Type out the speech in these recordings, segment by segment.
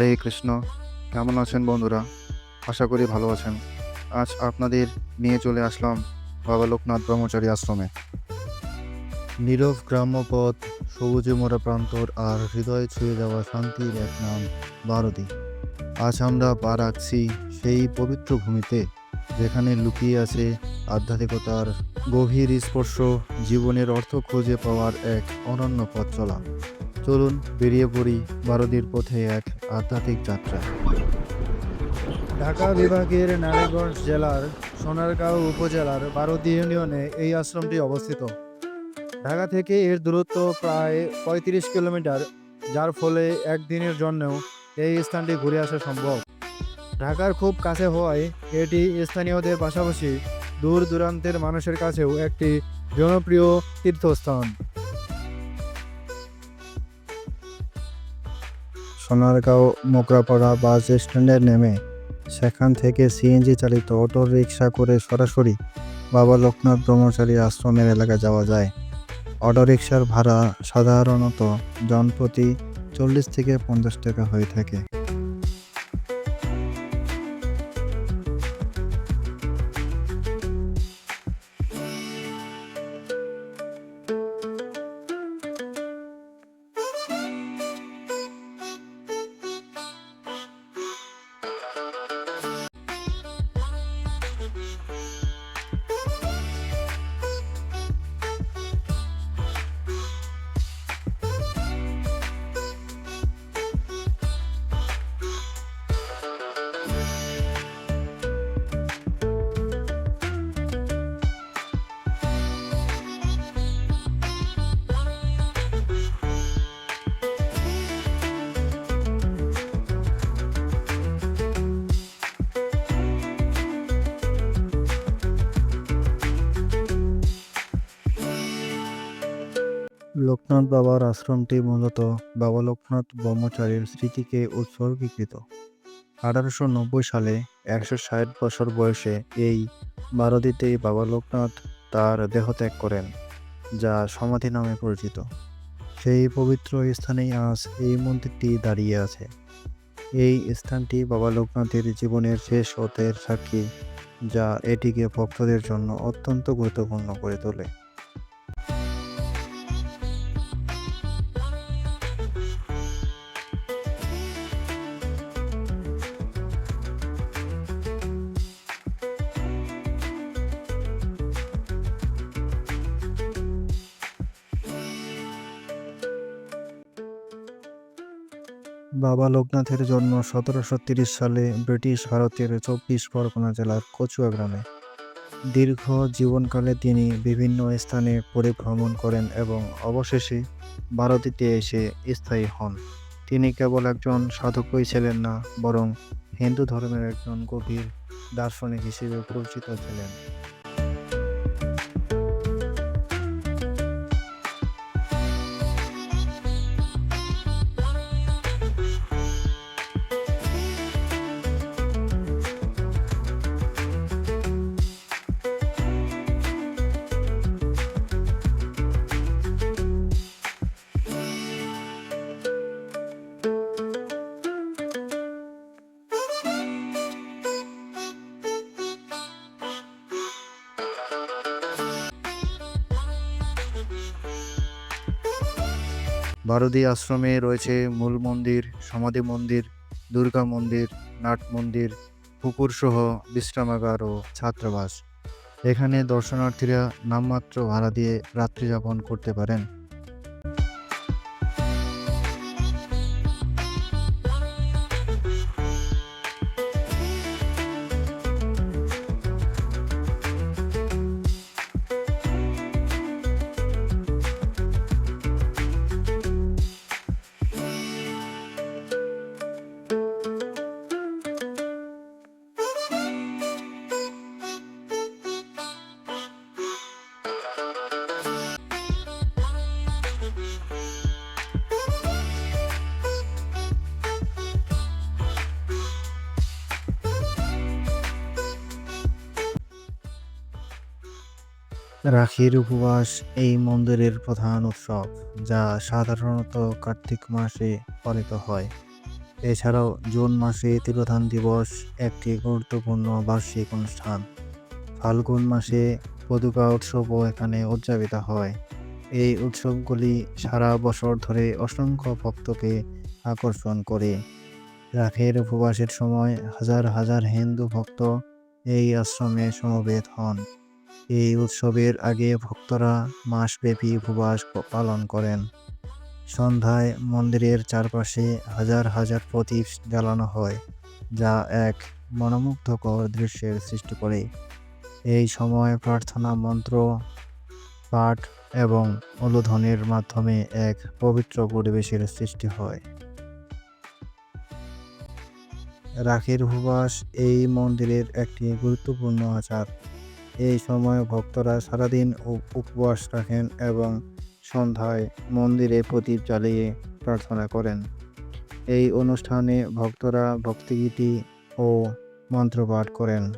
হরে কৃষ্ণ। কেমন আছেন বন্ধুরা? আশা করি ভালো আছেন। আজ আপনাদের নিয়ে চলে আসলাম বাবা লোকনাথ ব্রহ্মচারী আশ্রমে। নীরব গ্রাম্য পথ সবুজে মোড়া প্রান্তর আর হৃদয়ে ছুঁয়ে যাওয়া শান্তির এক নাম ভারতী আজ আমরা পা রাখছি সেই পবিত্র ভূমিতে, যেখানে লুকিয়ে আছে আধ্যাত্মিকতার গভীর স্পর্শ, জীবনের অর্থ খুঁজে পাওয়ার এক অনন্য পথ চলা। চলুন বেরিয়ে পড়ি ভারতীর পথে এক আধ্যাত্মিক যাত্রা। ঢাকা বিভাগের নারায়ণগঞ্জ জেলার সোনারগাঁও উপজেলার বারোদি ইউনিয়নে এই আশ্রমটি অবস্থিত। ঢাকা থেকে এর দূরত্ব প্রায় পঁয়ত্রিশ কিলোমিটার, যার ফলে একদিনের জন্যও এই স্থানটি ঘুরে আসা সম্ভব। ঢাকার খুব কাছে হওয়ায় এটি স্থানীয়দের পাশাপাশি দূর দূরান্তের মানুষের কাছেও একটি জনপ্রিয় তীর্থস্থান। সোনারগাঁও মোগরাপাড়া বাস স্ট্যান্ডে নেমে সেখান থেকে সিএনজি চালিত অটো রিক্সা করে সরাসরি বাবা লোকনাথ ব্রহ্মচারী আশ্রমের এলাকায় যাওয়া যায়। অটো রিক্সার ভাড়া সাধারণত জনপ্রতি চল্লিশ থেকে পঞ্চাশ টাকা হয়ে থাকে। Shush, shush. লোকনাথ বাবার আশ্রমটি মূলত বাবা লোকনাথ ব্রহ্মচারীর স্মৃতিকে উৎসর্গীকৃত। আঠারোশো নব্বই সালে একশো ষাট বছর বয়সে এই বারোদিতেই বাবা লোকনাথ তার দেহত্যাগ করেন, যা সমাধি নামে পরিচিত। সেই পবিত্র স্থানেই আজ এই মন্দিরটি দাঁড়িয়ে আছে। এই স্থানটি বাবা লোকনাথের জীবনের শেষ হতের সাক্ষী, যা এটিকে ভক্তদের জন্য অত্যন্ত গুরুত্বপূর্ণ করে তোলে। বাবা লোকনাথের জন্ম সতেরোশো তিরিশ সালে ব্রিটিশ ভারতের চব্বিশ পরগনা জেলার কচুয়া গ্রামে। দীর্ঘ জীবনকালে তিনি বিভিন্ন স্থানে পরিভ্রমণ করেন এবং অবশেষে ভারতীতে এসে স্থায়ী হন। তিনি কেবল একজন সাধকই ছিলেন না, বরং হিন্দু ধর্মের একজন গভীর দার্শনিক হিসেবে পরিচিত ছিলেন। বারুদি আশ্রমে রয়েছে মূল মন্দির, সমাধি মন্দির, দুর্গা মন্দির, নাট মন্দির, পুকুর সহ বিশ্রামাগার ও ছাত্রাবাস। এখানে দর্শনার্থীরা নামমাত্র ভাড়া দিয়ে রাত্রি যাপন করতে পারেন। রাখির উপবাস এই মন্দিরের প্রধান উৎসব, যা সাধারণত কার্তিক মাসে পালিত হয়। এছাড়াও জুন মাসে তিরোধান দিবস একটি গুরুত্বপূর্ণ বার্ষিক অনুষ্ঠান। ফাল্গুন মাসে পদুকা উৎসবও এখানে উদযাপিত হয়। এই উৎসবগুলি সারা বছর ধরে অসংখ্য ভক্তকে আকর্ষণ করে। রাখের উপবাসের সময় হাজার হাজার হিন্দু ভক্ত এই আশ্রমে সমবেত হন। এই উৎসবের আগে ভক্তরা মাসব্যাপী উপবাস পালন করেন। সন্ধ্যায় মন্দিরের চারপাশে হাজার হাজার প্রদীপ জ্বালানো হয়, যা এক মনোমুগ্ধকর দৃশ্যের সৃষ্টি করে। এই সময় প্রার্থনা মন্ত্র, পাঠ এবং উলুধ্বনির মাধ্যমে এক পবিত্র পরিবেশের সৃষ্টি হয়। রাখির উপবাস এই মন্দিরের একটি গুরুত্বপূর্ণ আচার। এই সময় ভক্তরা সারাদিন উপ- উপবাস রাখেন এবং সন্ধ্যায় মন্দিরে প্রদীপ জ্বালিয়ে প্রার্থনা করেন। এই অনুষ্ঠানে ভক্তরা ভক্তিগীতি ও মন্ত্রপাঠ করেন।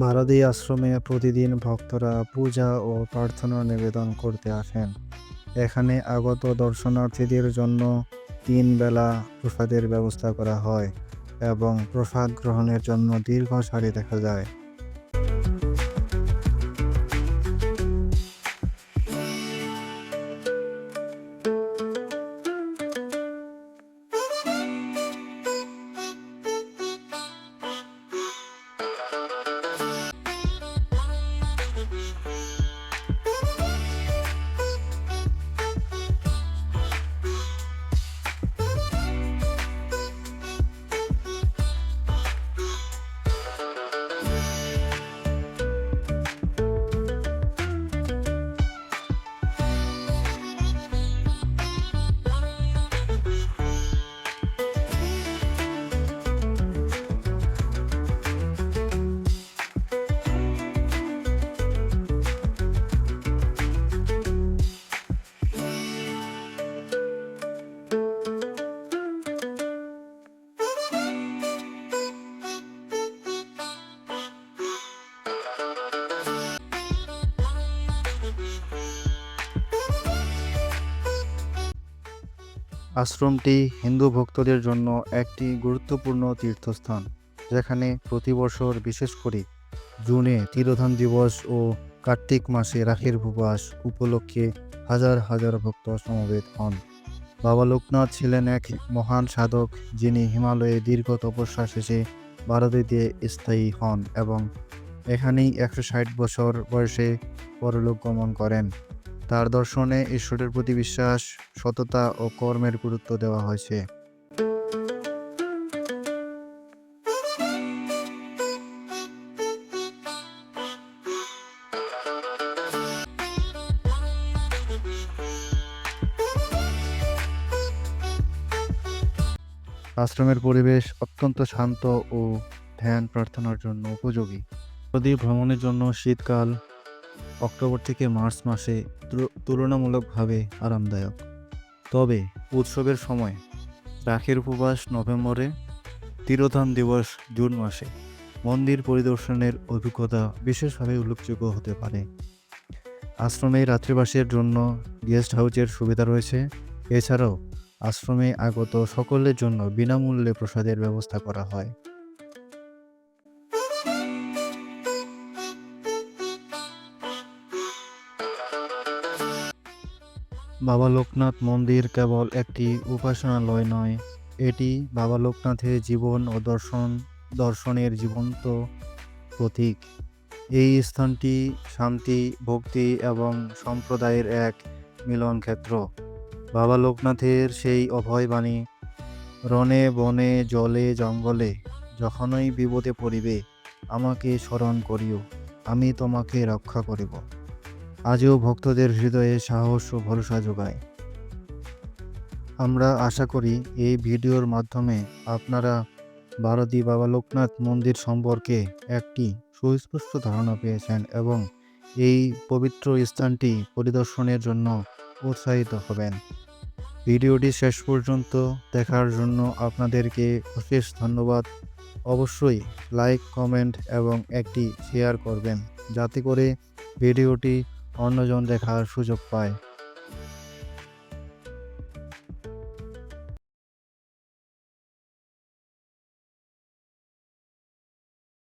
ভারতী আশ্রমে প্রতিদিন ভক্তরা পূজা ও প্রার্থনা নিবেদন করতে আসেন। এখানে আগত দর্শনার্থীদের জন্য তিন বেলা প্রসাদের ব্যবস্থা করা হয় এবং প্রসাদ গ্রহণের জন্য দীর্ঘ সারি দেখা যায়। আশ্রমটি হিন্দু ভক্তদের জন্য একটি গুরুত্বপূর্ণ তীর্থস্থান, যেখানে প্রতি বছর বিশেষ করে জুনে তিরোধান দিবস ও কার্তিক মাসে রাখির উপবাস উপলক্ষে হাজার হাজার ভক্ত সমবেত হন। বাবা লোকনাথ ছিলেন এক মহান সাধক যিনি হিমালয়ে দীর্ঘ তপস্যা শেষে ভারতে দিয়ে স্থায়ী হন এবং এখানেই একশো ষাট বছর বয়সে পরলোক গমন করেন। তার দর্শনে ঈশ্বরের প্রতি বিশ্বাস, সততা ও কর্মের গুরুত্ব দেওয়া হয়েছে। আশ্রমের পরিবেশ অত্যন্ত শান্ত ও ধ্যান প্রার্থনার জন্য উপযোগী। যদি ভ্রমণের জন্য শীতকাল অক্টোবর থেকে মার্চ মাসে তুলনামূলকভাবে আরামদায়ক। তবে উৎসবের সময় রাখির উপবাস নভেম্বরে তিরোধান দিবস জুন মাসে মন্দির পরিদর্শনের অভিজ্ঞতা বিশেষভাবে উল্লেখযোগ্য হতে পারে। আশ্রমে রাত্রিবাসের জন্য গেস্ট হাউসের সুবিধা রয়েছে। এছাড়াও আশ্রমে আগত সকলের জন্য বিনামূল্যে প্রসাদের ব্যবস্থা করা হয়। বাবা লোকনাথ মন্দির কেবল একটি উপাসনালয় নয়, এটি বাবা লোকনাথের জীবন ও দর্শন, দর্শনের জীবন্ত প্রতীক। এই স্থানটি শান্তি, ভক্তি এবং সম্প্রদায়ের এক মিলন ক্ষেত্র। বাবা লোকনাথের সেই অভয় বাণী রনে বনে, জলে, জঙ্গলে, যখনই বিপদে পড়িবে, আমাকে স্মরণ করিও, আমি তোমাকে রক্ষা করিব। আজও ভক্তদের হৃদয়ে সাহস ও ভরসা যোগায়। আমরা আশা করি এই ভিডিওর মাধ্যমে আপনারা ভারতী বাবা লোকনাথ মন্দির সম্পর্কে একটি সুস্পষ্ট ধারণা পেয়েছেন এবং এই পবিত্র স্থানটি পরিদর্শনের জন্য উৎসাহিত হবেন। ভিডিওটি শেষ পর্যন্ত দেখার জন্য আপনাদেরকে অশেষ ধন্যবাদ। অবশ্যই লাইক, কমেন্ট এবং একটি শেয়ার করবেন। যাতে করে ভিডিওটি অন্যজন দেখার সুযোগ পায়।